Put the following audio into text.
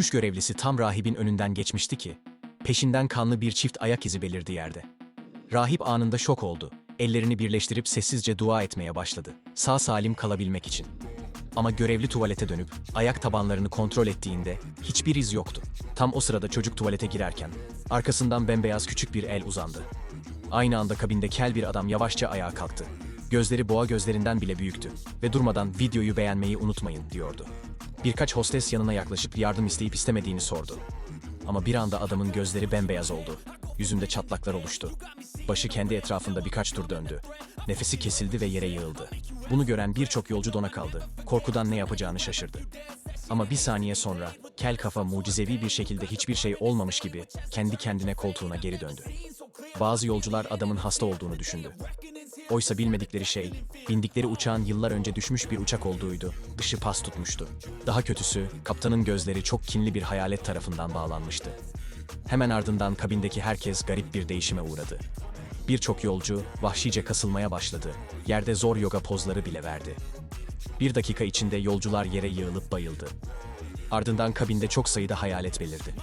Uçuş görevlisi tam rahibin önünden geçmişti ki, peşinden kanlı bir çift ayak izi belirdi yerde. Rahip anında şok oldu. Ellerini birleştirip sessizce dua etmeye başladı. Sağ salim kalabilmek için. Ama görevli tuvalete dönüp ayak tabanlarını kontrol ettiğinde hiçbir iz yoktu. Tam o sırada çocuk tuvalete girerken arkasından bembeyaz küçük bir el uzandı. Aynı anda kabinde kel bir adam yavaşça ayağa kalktı. Gözleri boğa gözlerinden bile büyüktü ve durmadan videoyu beğenmeyi unutmayın diyordu. Birkaç hostes yanına yaklaşıp yardım isteyip istemediğini sordu. Ama bir anda adamın gözleri bembeyaz oldu. Yüzünde çatlaklar oluştu. Başı kendi etrafında birkaç tur döndü. Nefesi kesildi ve yere yığıldı. Bunu gören birçok yolcu dona kaldı. Korkudan ne yapacağını şaşırdı. Ama bir saniye sonra kel kafa mucizevi bir şekilde hiçbir şey olmamış gibi kendi kendine koltuğuna geri döndü. Bazı yolcular adamın hasta olduğunu düşündü. Oysa bilmedikleri şey, bindikleri uçağın yıllar önce düşmüş bir uçak olduğuydu. Dışı pas tutmuştu. Daha kötüsü, kaptanın gözleri çok kinli bir hayalet tarafından bağlanmıştı. Hemen ardından kabindeki herkes garip bir değişime uğradı. Birçok yolcu vahşice kasılmaya başladı. Yerde zor yoga pozları bile verdi. Bir dakika içinde yolcular yere yığılıp bayıldı. Ardından kabinde çok sayıda hayalet belirdi.